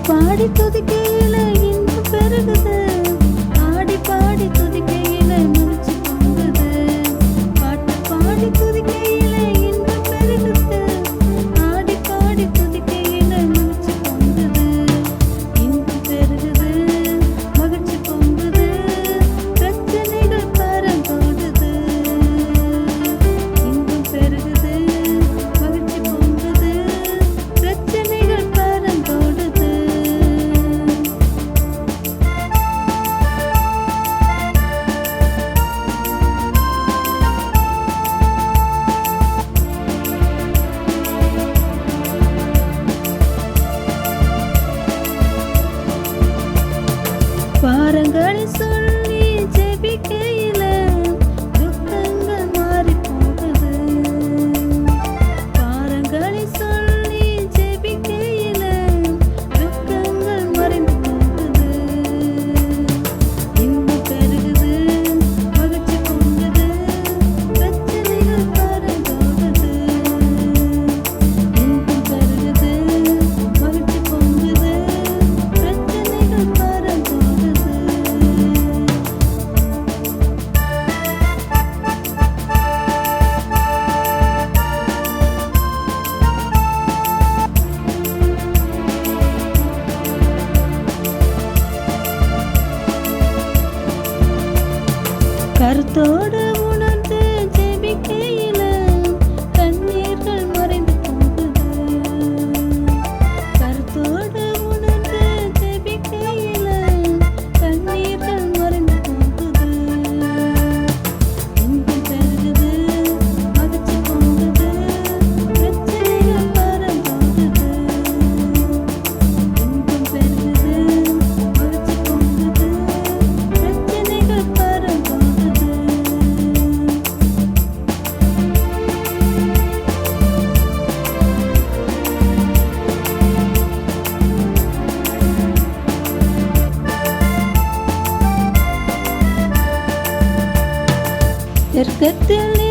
பாடி துதிக்கையில இன்னும் பெருகுது ಗಳಿಸು கருத்தோடு acércate